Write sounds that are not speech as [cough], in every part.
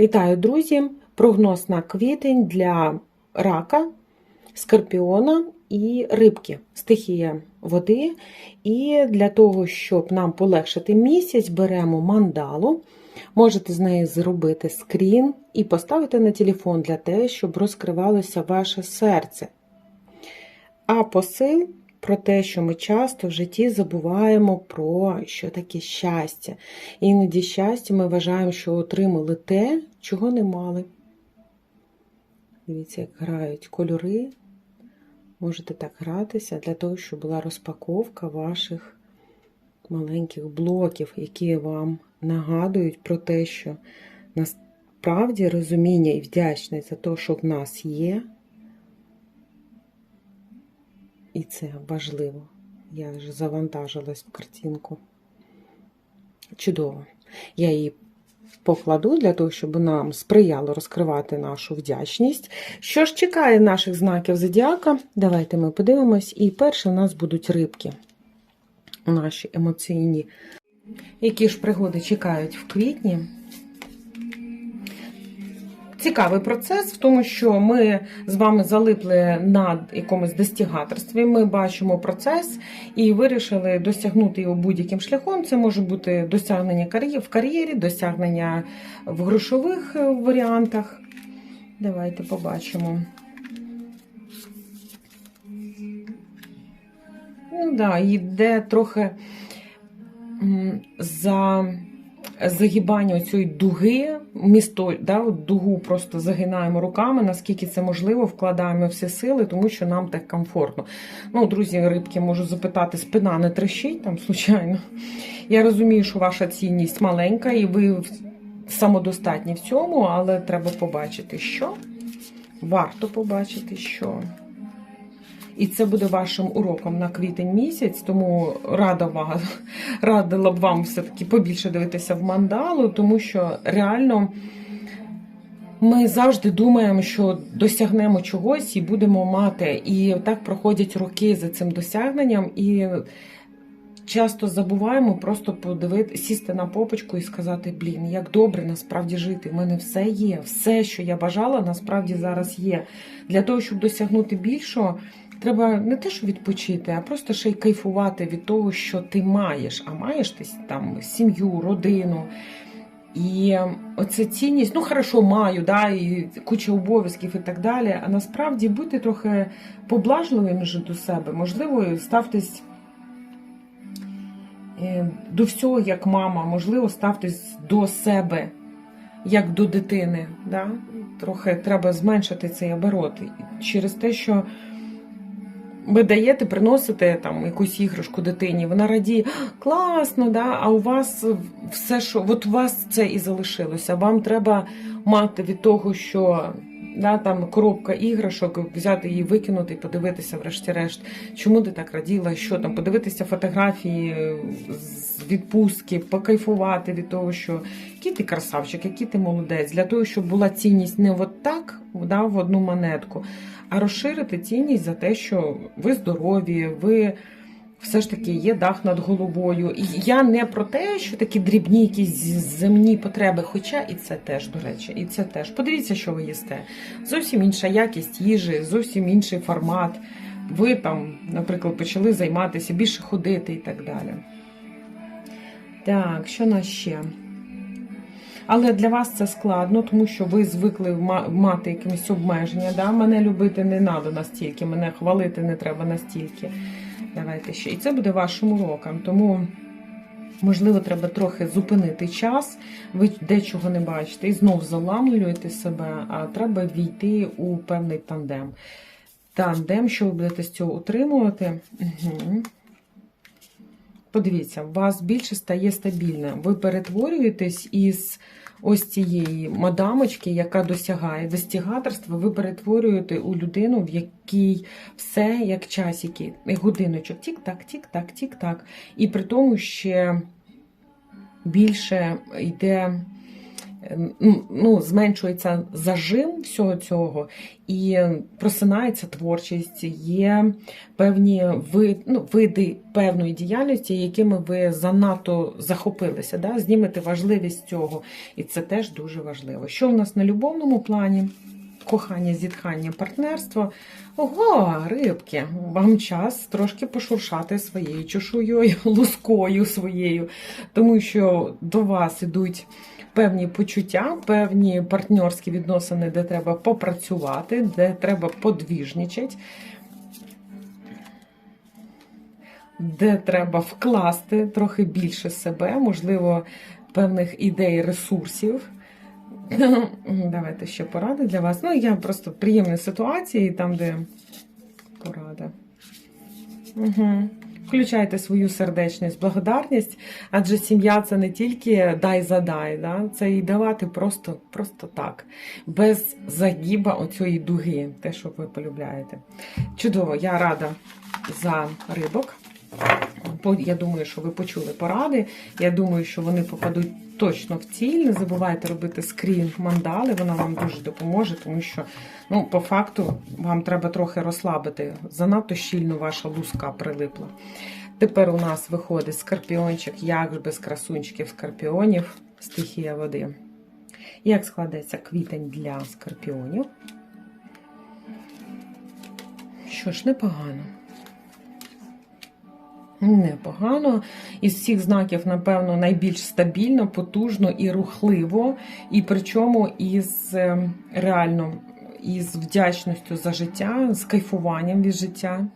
Вітаю, друзі! Прогноз на квітень для рака, скорпіона і рибки, стихія води. І для того, щоб нам полегшити місяць, беремо мандалу. Можете з неї зробити скрін і поставити на телефон для того, щоб розкривалося ваше серце. А посил про те, що ми часто в житті забуваємо про що таке щастя. Іноді щастя ми вважаємо, що отримали те, чого не мали. Дивіться, як грають кольори. Можете так гратися для того, щоб була розпаковка ваших маленьких блоків, які вам нагадують про те, що насправді розуміння і вдячність за те, що в нас є. І це важливо. Я вже завантажилась в картинку. Чудово. Я її покладу для того, щоб нам сприяло розкривати нашу вдячність. Що ж чекає наших знаків зодіака? Давайте ми подивимось. І перше у нас будуть рибки. Наші емоційні. Які ж пригоди чекають в квітні? Цікавий процес в тому, що ми з вами залипли на якомусь достігаторстві. Ми бачимо процес і вирішили досягнути його будь-яким шляхом. Це може бути досягнення в кар'єрі, досягнення в грошових варіантах. Давайте побачимо. Ну да, йде трохи за загибання цієї дуги, місто, да, дугу просто загинаємо руками, наскільки це можливо, вкладаємо всі сили, тому що нам так комфортно. Ну, друзі, рибки можу запитати, спина не трещить там, случайно. Я розумію, що ваша цінність маленька, і ви самодостатні в цьому, але треба побачити, що. Варто побачити, що. І це буде вашим уроком на квітень місяць, тому рада вам, радила б вам все-таки побільше дивитися в мандалу, тому що реально ми завжди думаємо, що досягнемо чогось і будемо мати. І так проходять роки за цим досягненням. І часто забуваємо просто подивити, сісти на попочку і сказати: блін, як добре насправді жити. У мене все є, все, що я бажала, насправді зараз є. Для того, щоб досягнути більшого. Треба не те, що відпочити, а просто ще й кайфувати від того, що ти маєш. А маєш ти там сім'ю, родину. І оця цінність, ну хорошо, маю, да, і куча обов'язків і так далі. А насправді будьте трохи поблажливими вже до себе. Можливо, ставтесь до всього як мама, можливо, ставтесь до себе як до дитини. Да? Трохи треба зменшити цей оборот через те, що ви даєте, приносите там якусь іграшку дитині, вона радіє, класно, да? а у вас все, що от у вас це і залишилося. Вам треба мати від того, що да, там коробка іграшок, взяти її, викинути і подивитися, врешті-решт, чому ти так раділа, що там, подивитися фотографії з відпустки, покайфувати від того, що який ти красавчик, який ти молодець, для того, щоб була цінність не от так, да, в одну монетку, а розширити цінність за те, що ви здорові, ви. Все ж таки є дах над головою. І я не про те, що такі дрібні якісь земні потреби, хоча і це теж, до речі, і це теж. Подивіться, що ви їсте. Зовсім інша якість їжі, зовсім інший формат. Ви там, наприклад, почали займатися, більше ходити і так далі. Так, що нас ще? Але для вас це складно, тому що ви звикли мати якимось обмеження. Да? Мене любити не треба настільки, мене хвалити не треба настільки. Давайте ще. І це буде вашим уроком. Тому, можливо, треба трохи зупинити час, ви дечого не бачите, і знов заламлюєте себе, а треба війти у певний тандем. Тандем, що ви будете з цього утримувати. Угу. Подивіться, у вас більше стає стабільне. Ви перетворюєтесь із ось цієї мадамочки, яка досягає достігаторства, ви перетворюєте у людину, в якій все як часики, годиночок, тік-так, тік-так, тік-так. І при тому ще більше йде ну, зменшується зажим всього цього, і просинається творчість, є певні ви, ну, види певної діяльності, якими ви занадто захопилися. Да? Знімете важливість цього, і це теж дуже важливо. Що в нас на любовному плані? Кохання, зітхання, партнерство. Ого, рибки, вам час трошки пошуршати своєю чешуєю, [laughs] лускою своєю, тому що до вас ідуть певні почуття, певні партнерські відносини, де треба попрацювати, де треба подвіжничати, де треба вкласти трохи більше себе, можливо, певних ідей, ресурсів. [clears throat] Давайте ще поради для вас. Ну, я просто в приємній ситуації, там, де порада. Угу. Включайте свою сердечність, благодарність, адже сім'я це не тільки дай задай, да? це і давати просто просто так, без загіба оцієї дуги, те, що ви полюбляєте. Чудово, я рада за рибок. Я думаю, що ви почули поради. Я думаю, що вони попадуть точно в ціль. Не забувайте робити скрін мандали, вона вам дуже допоможе, тому що, ну, по факту, вам треба трохи розслабити. Занадто щільно ваша луска прилипла. Тепер у нас виходить скорпіончик, як ж без красунчиків скорпіонів, стихія води. Як складеться квітень для скорпіонів? Що ж, непогано. Непогано. Із всіх знаків, напевно, найбільш стабільно, потужно і рухливо, і причому із е, реально із вдячністю за життя, з кайфуванням від життя.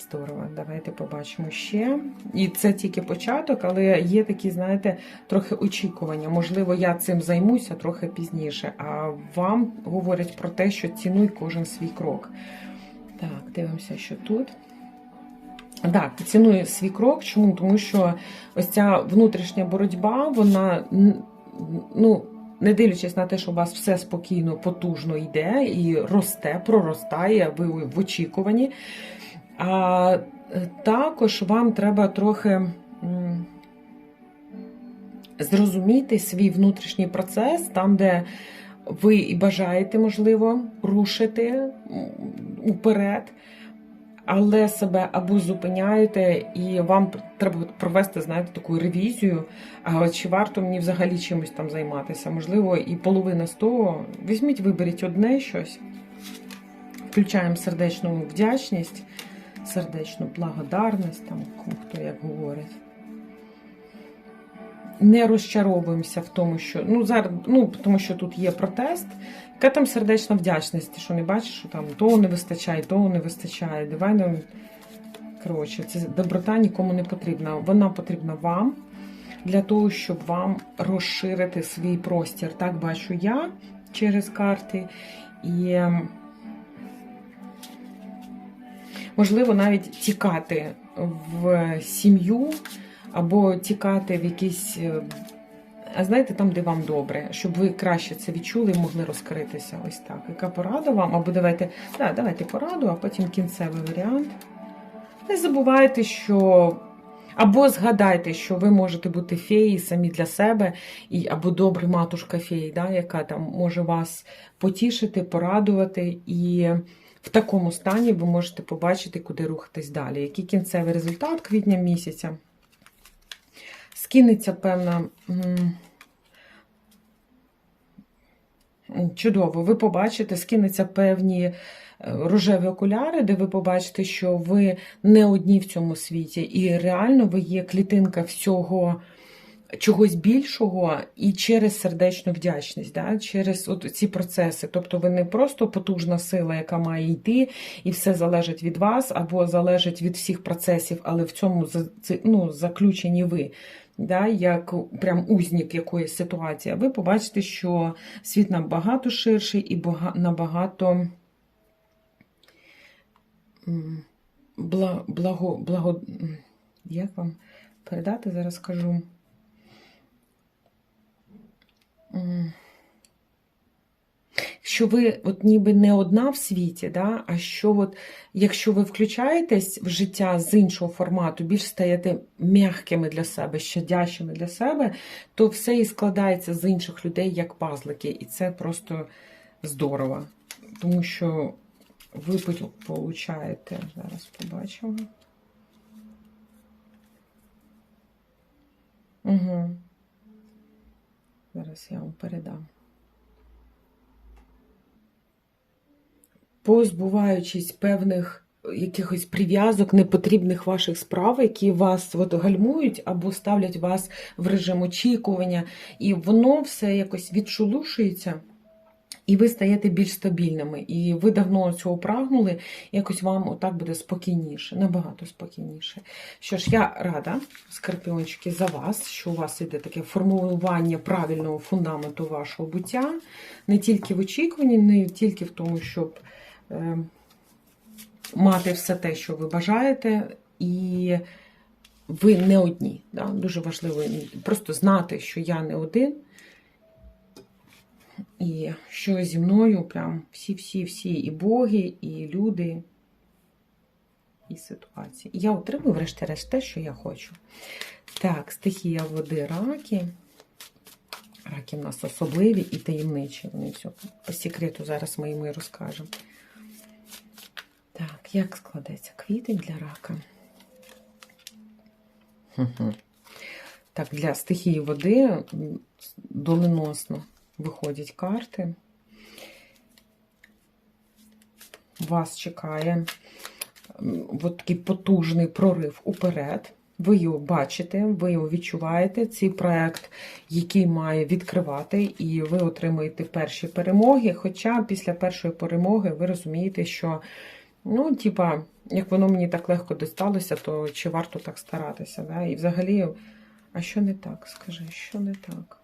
Здорово, давайте побачимо ще. І це тільки початок, але є такі, знаєте, трохи очікування. Можливо, я цим займуся трохи пізніше. А вам говорять про те, що цінуй кожен свій крок. Так, дивимося, що тут. Так, ціную свій крок. Чому? Тому що ось ця внутрішня боротьба, вона ну. Не дивлячись на те, що у вас все спокійно, потужно йде і росте, проростає, ви в очікуванні. А також вам треба трохи зрозуміти свій внутрішній процес, там, де ви і бажаєте, можливо, рушити уперед але себе або зупиняєте, і вам треба провести, знаєте, таку ревізію. А чи варто мені взагалі чимось там займатися? Можливо, і половина з того. Візьміть, виберіть одне щось, включаємо сердечну вдячність, сердечну благодарність, там хто як говорить. Не розчаровуємося в тому, що ну зараз, ну тому що тут є протест, яка там сердечна вдячність, що не бачиш, що там того не вистачає, того не вистачає. Давай нам. Коротше, це доброта нікому не потрібна. Вона потрібна вам для того, щоб вам розширити свій простір. Так бачу я через карти. І, ем, можливо, навіть тікати в сім'ю або тікати в якісь е, а знаєте, там, де вам добре, щоб ви краще це відчули і могли розкритися. Ось так. Яка порада вам? Або давайте да, давайте пораду, а потім кінцевий варіант. Не забувайте, що. Або згадайте, що ви можете бути феї самі для себе, і, або добрий матушка феї, да, яка там може вас потішити, порадувати. І в такому стані ви можете побачити, куди рухатись далі. Який кінцевий результат квітня місяця? Скинеться певна. Чудово, ви побачите, скинеться певні е, рожеві окуляри, де ви побачите, що ви не одні в цьому світі, і реально ви є клітинка всього чогось більшого і через сердечну вдячність, да? через от ці процеси. Тобто ви не просто потужна сила, яка має йти, і все залежить від вас, або залежить від всіх процесів, але в цьому ну, заключені ви да, як прям узнік якоїсь ситуації, ви побачите, що світ набагато ширший і набагато благо, благо, як вам передати, зараз скажу. Що ви от ніби не одна в світі, да? а що от, якщо ви включаєтесь в життя з іншого формату, більш стаєте м'якими для себе, щадящими для себе, то все і складається з інших людей як пазлики. І це просто здорово. Тому що ви получаєте, зараз побачимо. Угу. Зараз я вам передам. Позбуваючись певних якихось прив'язок, непотрібних ваших справ, які вас от гальмують або ставлять вас в режим очікування, і воно все якось відшелушується. І ви стаєте більш стабільними. І ви давно цього прагнули, якось вам отак буде спокійніше, набагато спокійніше. Що ж, я рада, скорпіончики, за вас, що у вас іде таке формулювання правильного фундаменту вашого буття, не тільки в очікуванні, не тільки в тому, щоб мати все те, що ви бажаєте, і ви не одні. Да? Дуже важливо просто знати, що я не один. І що зі мною прям всі-всі-всі і боги, і люди, і ситуації. І я отримую, врешті-решт, те, що я хочу. Так, стихія води раки. Раки в нас особливі і таємничі. Вони все по секрету зараз ми їм розкажемо. Як складеться квітень для рака? Так, для стихії води доленосно виходять карти. Вас чекає от такий потужний прорив уперед. Ви його бачите, ви його відчуваєте. Цей проект, який має відкривати, і ви отримуєте перші перемоги. Хоча після першої перемоги ви розумієте, що, ну, типа, як воно мені так легко досталося, то чи варто так старатися? Да? І взагалі, а що не так? Скажи, що не так?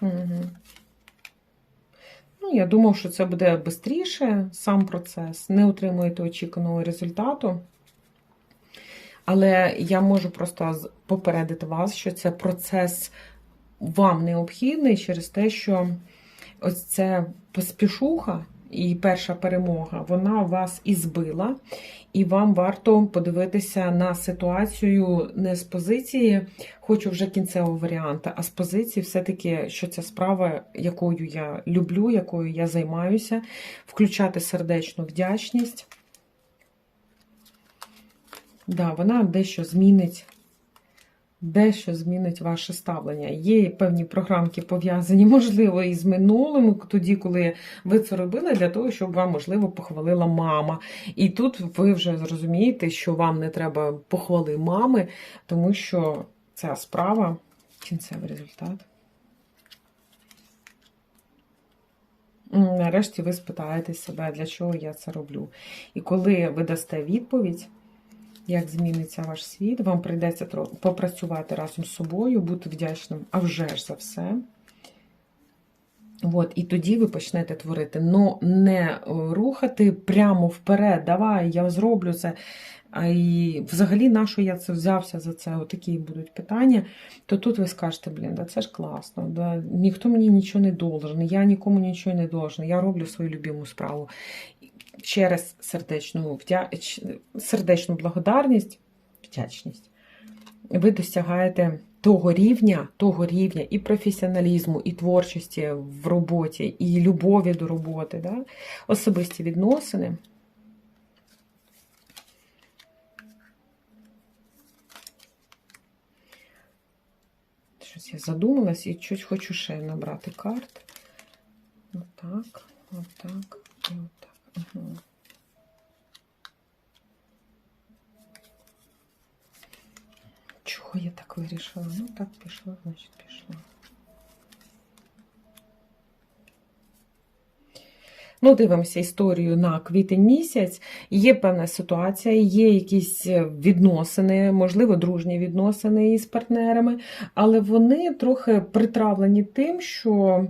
Угу. Ну, Я думав, що це буде швидше, сам процес, не отримуєте очікуваного результату. Але я можу просто попередити вас, що це процес вам необхідний через те, що ось це поспішуха і перша перемога, вона вас і збила, і вам варто подивитися на ситуацію не з позиції, хочу вже кінцевого варіанта, а з позиції, все-таки, що ця справа, якою я люблю, якою я займаюся, включати сердечну вдячність. Да, вона дещо змінить дещо змінить ваше ставлення. Є певні програмки пов'язані, [laughs] можливо, із минулим, тоді, коли ви це робили, для того, щоб вам, можливо, похвалила мама. І тут ви вже зрозумієте, що вам не треба похвали мами, тому що ця справа кінцевий результат. Нарешті ви спитаєте себе, для чого я це роблю. І коли ви дасте відповідь, як зміниться ваш світ. Вам прийдеться попрацювати разом з собою, бути вдячним, а вже ж за все. От, І тоді ви почнете творити. Но не е, рухати прямо вперед. Давай, я зроблю це. А і взагалі, на що я це взявся за це? Отакі будуть питання. То тут ви скажете, блін, да це ж класно, да, ніхто мені нічого не должен, я нікому нічого не должен, я роблю свою любиму справу через сердечну вдяч... сердечну благодарність, вдячність, ви досягаєте того рівня, того рівня і професіоналізму, і творчості в роботі, і любові до роботи, да? особисті відносини. Щось я задумалась і чуть хочу ще набрати карт. Отак, отак. Вирішила? Ну, так пішло, значить пішло. Ну, дивимося історію на квітень місяць. Є певна ситуація, є якісь відносини, можливо, дружні відносини із партнерами, але вони трохи притравлені тим, що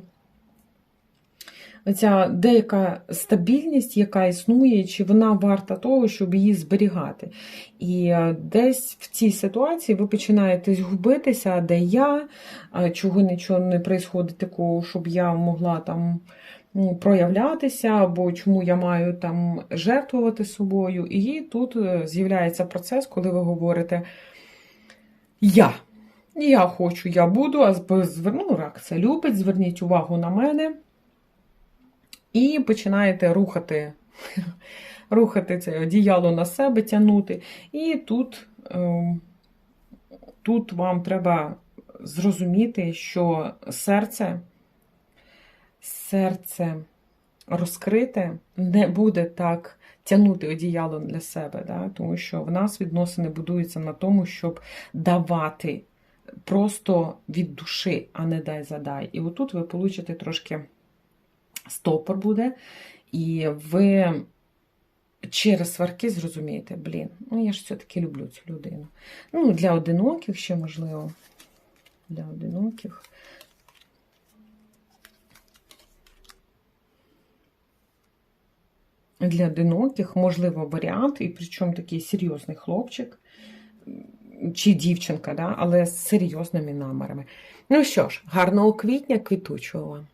ця деяка стабільність, яка існує, чи вона варта того, щоб її зберігати. І е, десь в цій ситуації ви починаєте згубитися, де я, чого нічого не відбувається такого, щоб я могла там ну, проявлятися, або чому я маю там жертвувати собою. І тут е, з'являється процес, коли ви говорите Я. Я хочу, я буду, а ну, рак це любить, зверніть увагу на мене. І починаєте рухати, [laughs] рухати це одіяло на себе, тягнути. І тут, ем, тут вам треба зрозуміти, що серце, серце розкрите не буде так тягнути одіяло для себе, да? тому що в нас відносини будуються на тому, щоб давати просто від душі, а не дай задай. І отут ви получите трошки стопор буде, і ви через сварки зрозумієте, блін, ну я ж все-таки люблю цю людину. Ну, для одиноких ще можливо. Для одиноких. Для одиноких, можливо, варіант, і причому такий серйозний хлопчик чи дівчинка, да? але з серйозними намірами. Ну що ж, гарного квітня, квітучого вам!